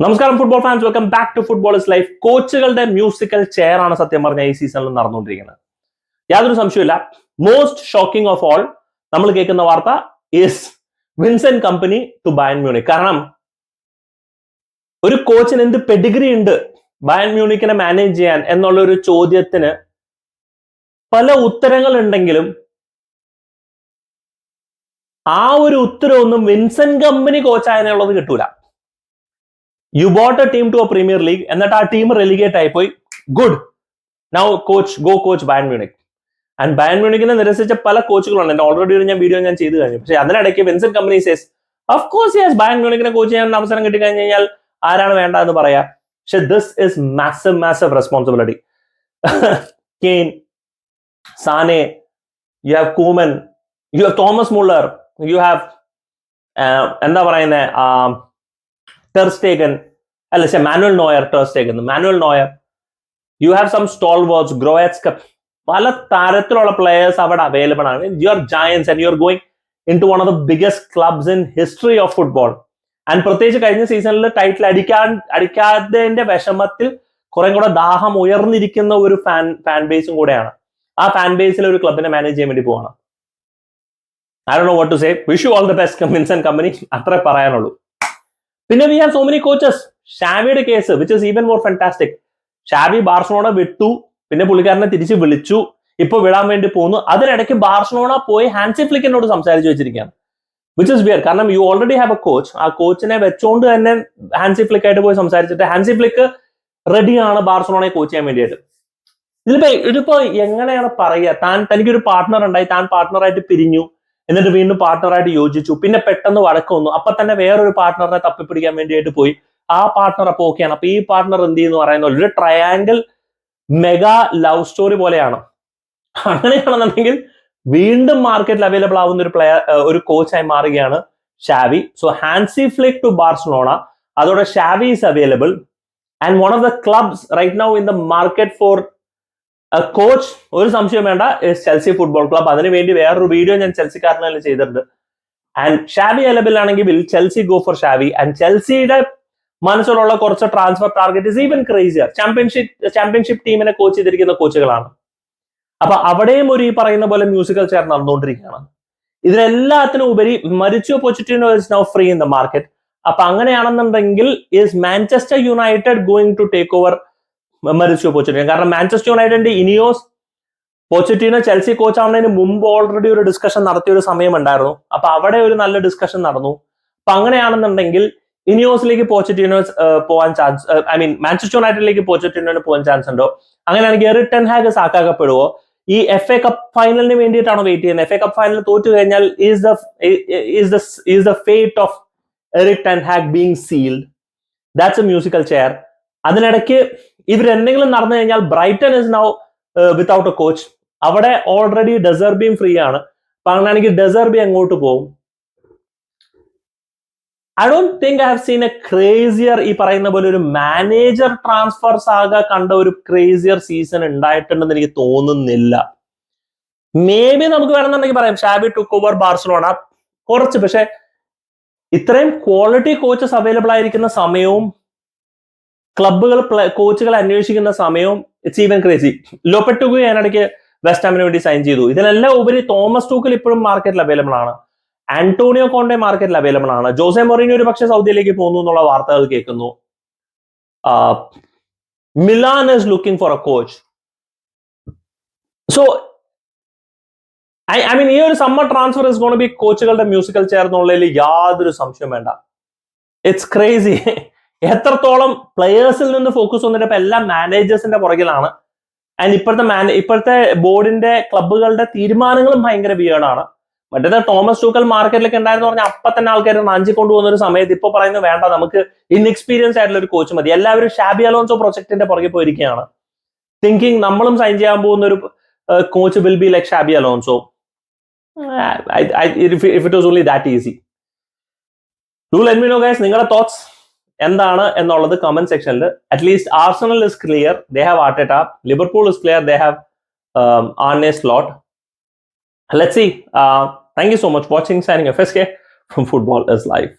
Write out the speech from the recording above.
നമസ്കാരം football fans welcome back to football is life കോച്ചുകളുടെ musical chair ആണ് സത്യം പറഞ്ഞ ഈ സീസണിൽ നടന്നുകൊണ്ടിരിക്കുന്നത്. യാതൊരു സംശയമില്ല മോസ്റ്റ് ഷോക്കിംഗ് ഓഫ് ഓൾ നമ്മൾ കേൾക്കുന്ന വാർത്ത is Vincent Kompany to Bayern Munich കാരണം ഒരു കോച്ചിന് എന്ത് പെഡിഗ്രി ഉണ്ട് ബയൻ മ്യൂണിക്കിനെ മാനേജ് ചെയ്യാൻ എന്നുള്ള ഒരു ചോദ്യത്തിന് പല ഉത്തരങ്ങൾ ഉണ്ടെങ്കിലും ആ ഒരു ഉത്തരവൊന്നും വിൻസെന്റ് കമ്പനി കോച്ചായതിനുള്ളത് കിട്ടൂല. You bought a team to a Premier League എന്നിട്ട് ആ ടീം റെലിഗേറ്റ് ആയിപ്പോയി. Good now coach go coach Bayern Munich and Bayern മ്യൂണിക്കിനെ നിരസിച്ച പല കോച്ചുകളുണ്ട് എന്റെ ഓൾറെഡി ഒരു ഞാൻ വീഡിയോ ഞാൻ ചെയ്തു കഴിഞ്ഞു. പക്ഷേ അതിനിടയ്ക്ക് Vincent Kompany says of course yes Bayern മ്യൂണിക്കിനെ coach ചെയ്യാൻ അവസരം കിട്ടി കഴിഞ്ഞു കഴിഞ്ഞാൽ ആരാണ് വേണ്ട എന്ന് പറയാ? പക്ഷെ this is massive massive responsibility Kane Sané you have Coman you have Thomas Müller you have എന്താ പറയുന്നത് ടെർസ്റ്റേഗൻ അല്ല ശേ Manuel Neuer ter Stegen Manuel Neuer you have some stalwarts ഗ്രോയറ്റ്സ് പല തരത്തിലുള്ള പ്ലേയേഴ്സ് അവിടെ അവൈലബിൾ ആണ്. You are giants and you are going in to one of the biggest clubs in history of football and പ്രത്യേകിച്ച് കഴിഞ്ഞ സീസണിൽ title അടിക്കാൻ അടിക്കാത്തതിന്റെ വിഷമത്തിൽ കുറെ കൂടെ ദാഹം ഉയർന്നിരിക്കുന്ന ഒരു ഫാൻ ഫാൻ ബേസും കൂടെയാണ്. ആ ഫാൻ ബേസിൽ ഒരു ക്ലബിനെ മാനേജ് ചെയ്യാൻ വേണ്ടി പോവാണ്. I do know what to say wish you all the best Vincent Kompany അത്രേ പറയാനുള്ളൂ. പിന്നെ we have so many coaches ഷാവിയുടെ case which even more fantastic Xavi Barcelona വിട്ടു പിന്നെ പുള്ളിക്കാരനെ തിരിച്ച് വിളിച്ചു ഇപ്പൊ വിടാൻ വേണ്ടി പോകുന്നു അതിനിടയ്ക്ക് ബാർസലോണ പോയി ഹാൻസി ഫ്ലിക്കിനോട് സംസാരിച്ചു വെച്ചിരിക്കുകയാണ്. വിച്ച് ഇസ് വിയർ കാരണം you already have a coach ആ കോച്ചിനെ വെച്ചോണ്ട് തന്നെ ഹാൻസി ഫ്ലിക്ക് ആയിട്ട് പോയി സംസാരിച്ചിട്ട് ഹാൻസി ഫ്ലിക്ക് റെഡിയാണ് ബാർസലോണയെ കോച്ച് ചെയ്യാൻ വേണ്ടിയിട്ട്. ഇതിലിപ്പോ ഇതിപ്പോ എങ്ങനെയാണ് പറയുക? താൻ തനിക്കൊരു പാർട്ട്ണർ ഉണ്ടായി. താൻ പാർട്ട്ണറായിട്ട് പിരിഞ്ഞു. എന്നിട്ട് വീണ്ടും പാർട്ട്ണറായിട്ട് യോജിച്ചു. പിന്നെ പെട്ടെന്ന് വഴക്ക് വന്നു. അപ്പൊ തന്നെ വേറൊരു പാർട്ട്ണറിനെ തപ്പിപ്പിടിക്കാൻ വേണ്ടിയിട്ട് പോയി. ആ പാർട്ട്ണർ അപ്പൊ ഓക്കെയാണ് അപ്പൊ ഈ പാർട്ട്ണർ എന്ത് ചെയ്യുന്നു പറയുന്ന ഒരു ട്രയാങ്കിൾ മെഗാ ലവ് സ്റ്റോറി പോലെയാണ്. അങ്ങനെയാണെന്നുണ്ടെങ്കിൽ വീണ്ടും മാർക്കറ്റിൽ അവൈലബിൾ ആവുന്ന ഒരു പ്ലെയർ ഒരു കോച്ചായി മാറുകയാണ് Xavi. So Hansi Flick to Barcelona അതോടെ Xavi is available and one of the clubs right now in the market for coach ഒരു സംശയം വേണ്ട. ചെൽസി ഫുട്ബോൾ ക്ലബ് അതിന് വേണ്ടി വേറൊരു വീഡിയോ ഞാൻ ചെൽസിക്കാരനെ ചെയ്തിട്ടുണ്ട്. ആൻഡ് ഷാബി അലബിൽ ആണെങ്കിൽ will Chelsea go for Xabi and ചെൽസിയുടെ മനസ്സിലുള്ള കുറച്ച് transfer target is even crazier championship championship ടീമിനെ കോച്ച് ചെയ്തിരിക്കുന്ന കോച്ചുകളാണ് അപ്പൊ അവിടെയും ഒരു ഈ പറയുന്ന പോലെ മ്യൂസിക്കൽ ചെയർ നടന്നുകൊണ്ടിരിക്കുകയാണ്. ഇതിനെല്ലാത്തിനും ഉപരി Mauricio Pochettino is now free in the market അപ്പൊ അങ്ങനെയാണെന്നുണ്ടെങ്കിൽ is Manchester United going to take over Mauricio Pochettino കാരണം മാഞ്ചസ്റ്റർ യുണൈറ്റഡിന്റെ ഇനിയോസ് പോച്ചറ്റിനോ ചെൽസി കോച്ച് ആവുന്നതിന് മുമ്പ് ഓൾറെഡി ഒരു ഡിസ്കഷൻ നടത്തിയ ഒരു സമയം ഉണ്ടായിരുന്നു. അപ്പൊ അവിടെ ഒരു നല്ല ഡിസ്കഷൻ നടന്നു. അപ്പൊ അങ്ങനെയാണെന്നുണ്ടെങ്കിൽ ഇനിയോസിലേക്ക് പോച്ചറ്റിനോ പോകാൻ ചാൻസ് ഐ മീൻ മാഞ്ചസ്റ്റർ യുണൈറ്റഡിലേക്ക് പോച്ചറ്റിനോന് പോകാൻ ചാൻസ് ഉണ്ടോ? അങ്ങനെയാണെങ്കിൽ ടെൻ ഹാഗ് സാക്കാക്കപ്പെടുവോ? ഈ എഫ് എ കപ്പ് ഫൈനലിന് വേണ്ടിയിട്ടാണോ വെയിറ്റ് ചെയ്യുന്നത്? എഫ് എ കപ്പ് ഫൈനൽ തോറ്റു കഴിഞ്ഞാൽ is the is the the fate of Erik ten Hag being sealed that's a musical chair അതിനിടയ്ക്ക് ഇവരെന്തെങ്കിലും നടന്നു കഴിഞ്ഞാൽ Brighton is now without a coach അവിടെ ഓൾറെഡി ഡെസർബിയും ഫ്രീ ആണ്. അപ്പൊ അങ്ങനെയാണെങ്കിൽ ഡെസർബി അങ്ങോട്ട് പോകും? I don't think I have seen a crazier ഈ പറയുന്ന പോലെ ഒരു മാനേജർ ട്രാൻസ്ഫർ സാഗ കണ്ട ഒരു ക്രേസിയർ സീസൺ ഉണ്ടായിട്ടുണ്ടെന്ന് എനിക്ക് തോന്നുന്നില്ല. മേ ബി നമുക്ക് വേണമെന്നുണ്ടെങ്കിൽ പറയാം. ഷാബി ടുക്ക് ഓവർ ബാർസലോണ കുറച്ച് പക്ഷെ ഇത്രയും ക്വാളിറ്റി കോച്ചസ് അവൈലബിൾ ആയിരിക്കുന്ന സമയവും ക്ലബുകൾ കോച്ചുകൾ അന്വേഷിക്കുന്ന സമയവും ഇറ്റ്സ് ഈവൻ ക്രേസി ലോപ്പെട്ടുകു ഞാനിടയ്ക്ക് വെസ്റ്റ് ഹാമിന് വേണ്ടി സൈൻ ചെയ്തു. ഇതിനെല്ലാം ഉപരി തോമസ് ടൂക്കൽ ഇപ്പോഴും മാർക്കറ്റിൽ അവൈലബിൾ ആണ്. ആന്റോണിയോ കോണ്ടെ മാർക്കറ്റിൽ അവൈലബിൾ ആണ്. ജോസെ മൊറീനി ഒരു പക്ഷേ സൗദിയിലേക്ക് പോകുന്നു എന്നുള്ള വാർത്തകൾ കേൾക്കുന്നു. Milan is looking for a coach so I I mean ഈ ഒരു summer transfer is gonna be കോച്ചുകളുടെ musical chair എന്നുള്ളതിൽ യാതൊരു സംശയം വേണ്ട. ഇറ്റ്സ് ക്രേസി എത്രത്തോളം പ്ലെയേഴ്സിൽ നിന്ന് ഫോക്കസ് വന്നിട്ട് എല്ലാം മാനേജേഴ്സിന്റെ പുറകിലാണ്. ആൻഡ് ഇപ്പോഴത്തെ മാനേ ഇപ്പോഴത്തെ ബോർഡിന്റെ ക്ലബുകളുടെ തീരുമാനങ്ങളും ഭയങ്കര വിയേർഡാണ് മറ്റേത് തോമസ് ടൂക്കൽ മാർക്കറ്റിലേക്ക് ഉണ്ടായിരുന്നു പറഞ്ഞാൽ അപ്പൊ തന്നെ ആൾക്കാർ നാഞ്ചി കൊണ്ടുപോകുന്ന ഒരു സമയത്ത് ഇപ്പൊ പറയുന്നത് വേണ്ട നമുക്ക് ഇൻഎക്സ്പീരിയൻസ് ആയിട്ടുള്ള ഒരു കോച്ച് മതി. എല്ലാവരും ഷാബി അലോൺസോ പ്രൊജക്ടിന്റെ പുറകെ പോയിരിക്കുകയാണ്. തിങ്കിങ് നമ്മളും സൈൻ ചെയ്യാൻ പോകുന്ന ഒരു coach will be like Xabi Alonso. If it was only that easy do let me guys നിങ്ങളുടെ തോട്ട്സ് എന്താണ് എന്നുള്ളത് കമന്റ് സെക്ഷനിൽ at least Arsenal is clear they have Arteta Liverpool is clear they have Arne Slot let see thank you so much watching signing F S K from football is life